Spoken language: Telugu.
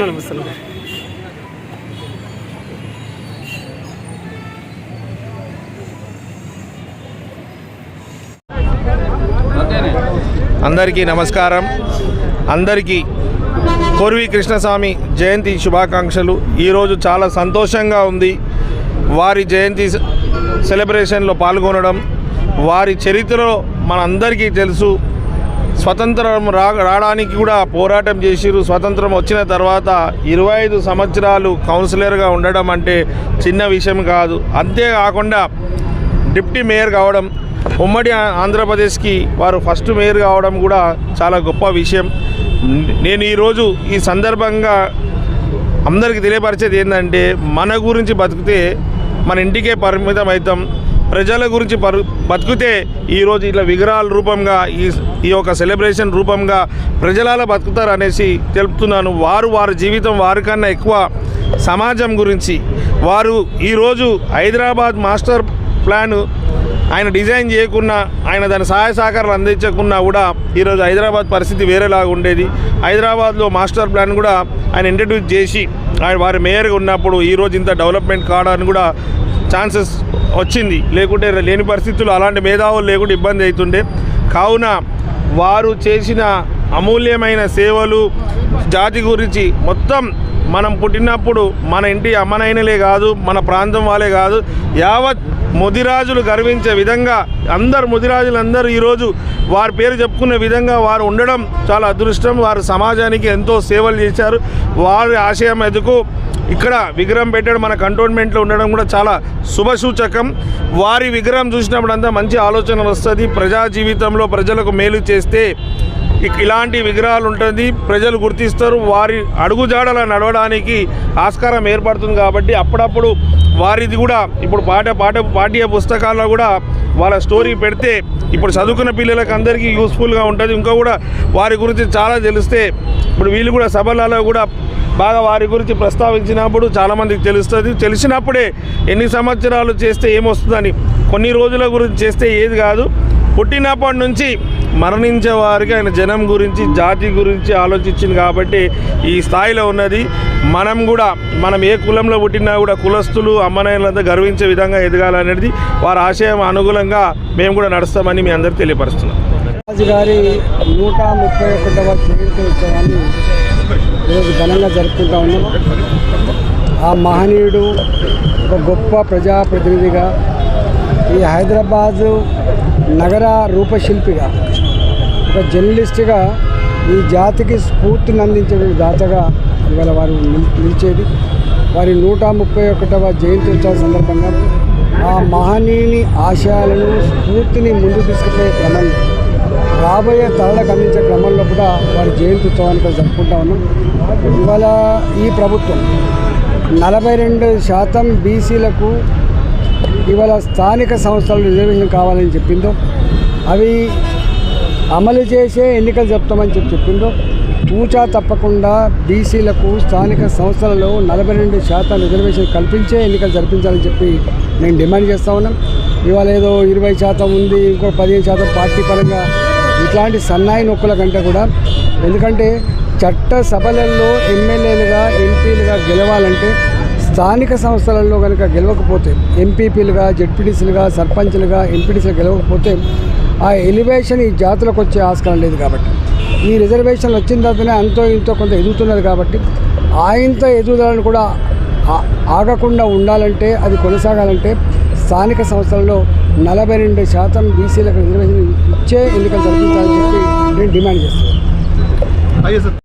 నమస్తే అందరికీ నమస్కారం. అందరికీ కోర్వి కృష్ణస్వామి జయంతి శుభాకాంక్షలు. ఈరోజు చాలా సంతోషంగా ఉంది. వారి జయంతి సెలబ్రేషన్లో పాల్గొనడం వారి చరిత్రలో మనందరికీ తెలుసు. స్వతంత్రం రా రావడానికి కూడా పోరాటం చేసిరు స్వతంత్రం వచ్చిన తర్వాత ఇరవై ఐదు సంవత్సరాలు కౌన్సిలర్గా ఉండడం అంటే చిన్న విషయం కాదు. అంతేకాకుండా డిప్టీ మేయర్ కావడం ఉమ్మడి ఆంధ్రప్రదేశ్కి వారు ఫస్ట్ మేయర్ కావడం కూడా చాలా గొప్ప విషయం. నేను ఈరోజు ఈ సందర్భంగా అందరికీ తెలియపరిచేది ఏంటంటే మన గురించి బతికితే మన ఇంటికే పరిమితం అవుతాం ప్రజల గురించి పరు బతికితే ఈరోజు ఇట్లా విగ్రహాల రూపంగా ఈ ఈ యొక్క సెలబ్రేషన్ రూపంగా ప్రజలాల బతుకుతారు అనేసి తెలుపుతున్నాను. వారు వారి జీవితం వారికన్నా ఎక్కువ సమాజం గురించి. వారు ఈరోజు హైదరాబాద్ మాస్టర్ ప్లాన్ ఆయన డిజైన్ చేయకున్నా ఆయన దాని సహాయ సహకారాలు అందించకున్నా కూడా ఈరోజు హైదరాబాద్ పరిస్థితి వేరేలాగా ఉండేది. హైదరాబాద్లో మాస్టర్ ప్లాన్ కూడా ఆయన ఇంట్రడ్యూస్ చేసి ఆయన వారి మేయర్గా ఉన్నప్పుడు ఈరోజు ఇంత డెవలప్మెంట్ కావడానికి కూడా ఛాన్సెస్ వచ్చింది. లేకుంటే లేని పరిస్థితులు అలాంటి మేధావులు లేకుండా ఇబ్బంది అవుతుండే. కావున వారు చేసిన అమూల్యమైన సేవలు జాతి గురించి మొత్తం మనం పుట్టినప్పుడు మన ఇంటి అమ్మనైనలే కాదు మన ప్రాంతం వాళ్ళే కాదు యావత్ ముదిరాజులు గర్వించే విధంగా అందరు ముదిరాజులు అందరూ ఈరోజు వారి పేరు చెప్పుకునే విధంగా వారు ఉండడం చాలా అదృష్టం. వారు సమాజానికి ఎంతో సేవలు చేశారు. వారి ఆశయం ఎదుకు ఇక్కడ విగ్రహం పెట్టడం మన కంటోన్మెంట్లో ఉండడం కూడా చాలా శుభసూచకం. వారి విగ్రహం చూసినప్పుడు అంతా మంచి ఆలోచన వస్తుంది. ప్రజా జీవితంలో ప్రజలకు మేలు చేస్తే ఇలాంటి విగ్రహాలు ఉంటుంది. ప్రజలు గుర్తిస్తారు. వారి అడుగుజాడల నడవడానికి ఆస్కారం ఏర్పడుతుంది కాబట్టి అప్పుడప్పుడు వారిది కూడా ఇప్పుడు పాఠ పాఠ పాఠ్య పుస్తకాల్లో కూడా వాళ్ళ స్టోరీ పెడితే ఇప్పుడు చదువుకున్న పిల్లలకు అందరికీ యూస్ఫుల్గా ఉంటుంది. ఇంకా కూడా వారి గురించి చాలా తెలిస్తే ఇప్పుడు వీళ్ళు కూడా సభలలో కూడా బాగా వారి గురించి ప్రస్తావించినప్పుడు చాలామందికి తెలుస్తుంది. తెలిసినప్పుడే ఎన్ని సంవత్సరాలు చేస్తే ఏమొస్తుందని కొన్ని రోజుల గురించి చేస్తే ఏది కాదు. పుట్టినప్పటి నుంచి మరణించే వారికి ఆయన జనం గురించి జాతి గురించి ఆలోచించింది కాబట్టి ఈ స్థాయిలో ఉన్నది. మనం కూడా మనం ఏ కులంలో పుట్టినా కూడా కులస్తులు అమ్మనాయులంతా గర్వించే విధంగా ఎదగాలనేది వారి ఆశయం అనుగుణంగా మేము కూడా నడుస్తామని మీ అందరూ తెలియపరుస్తున్నాం. రాజు గారి నూట ముప్పై ఒకటవ జయంతి ఉత్సవాన్ని ఈరోజు ఘనంగా జరుపుకుంటా ఉన్నాం. ఆ మహనీయుడు ఒక గొప్ప ప్రజాప్రతినిధిగా ఈ హైదరాబాదు నగర రూపశిల్పిగా ఒక జర్నలిస్ట్గా ఈ జాతికి స్ఫూర్తిని అందించే దాతగా ఇవాళ వారు నిలిచేది. వారి నూట ముప్పై ఒకటవ జయంతి ఉత్సవ సందర్భంగా ఆ మహనీయుని ఆశయాలను స్ఫూర్తిని ముందుకు తీసుకుపోయే క్రమంలో రాబోయే తరలకు అందించే క్రమంలో కూడా వారి జయంతి ఉత్సవాన్ని కూడా జరుపుకుంటా ఉన్నాం. ఇవాళ ఈ ప్రభుత్వం నలభై రెండు శాతం బీసీలకు ఇవాళ స్థానిక సంస్థలు రిజర్వేషన్ కావాలని చెప్పిందో అవి అమలు చేసే ఎన్నికలు చెప్తామని చెప్పి చెప్పిందో తూచా తప్పకుండా బీసీలకు స్థానిక సంస్థలలో నలభై రెండు శాతం రిజర్వేషన్ కల్పించే ఎన్నికలు జరిపించాలని చెప్పి నేను డిమాండ్ చేస్తా ఉన్నాం. ఇవాళ ఏదో ఇరవై శాతం ఉంది ఇంకో పదిహేను శాతం పార్టీ పరంగా ఇట్లాంటి సన్నాయి నొక్కుల కంటే కూడా ఎందుకంటే చట్ట సభలలో ఎమ్మెల్యేలుగా ఎంపీలుగా గెలవాలంటే స్థానిక సంస్థలలో కనుక గెలవకపోతే ఎంపీపీలుగా జడ్పీటీసీలుగా సర్పంచ్లుగా ఎంపీటీసీలు గెలవకపోతే ఆ ఎలివేషన్ ఈ జాతులకు వచ్చే ఆస్కారం లేదు కాబట్టి. ఈ రిజర్వేషన్లు వచ్చిన తర్వాతనే అంతో ఇంతో కొంత ఎదుగుతున్నది కాబట్టి ఆయంత ఎదుగుదలను కూడా ఆగకుండా ఉండాలంటే అది కొనసాగాలంటే స్థానిక సంస్థలలో నలభై రెండు శాతం బీసీలకు రిజర్వేషన్ ఇచ్చే ఎన్నికలు జరిపించాలని చెప్పి నేను డిమాండ్ చేస్తున్నాను.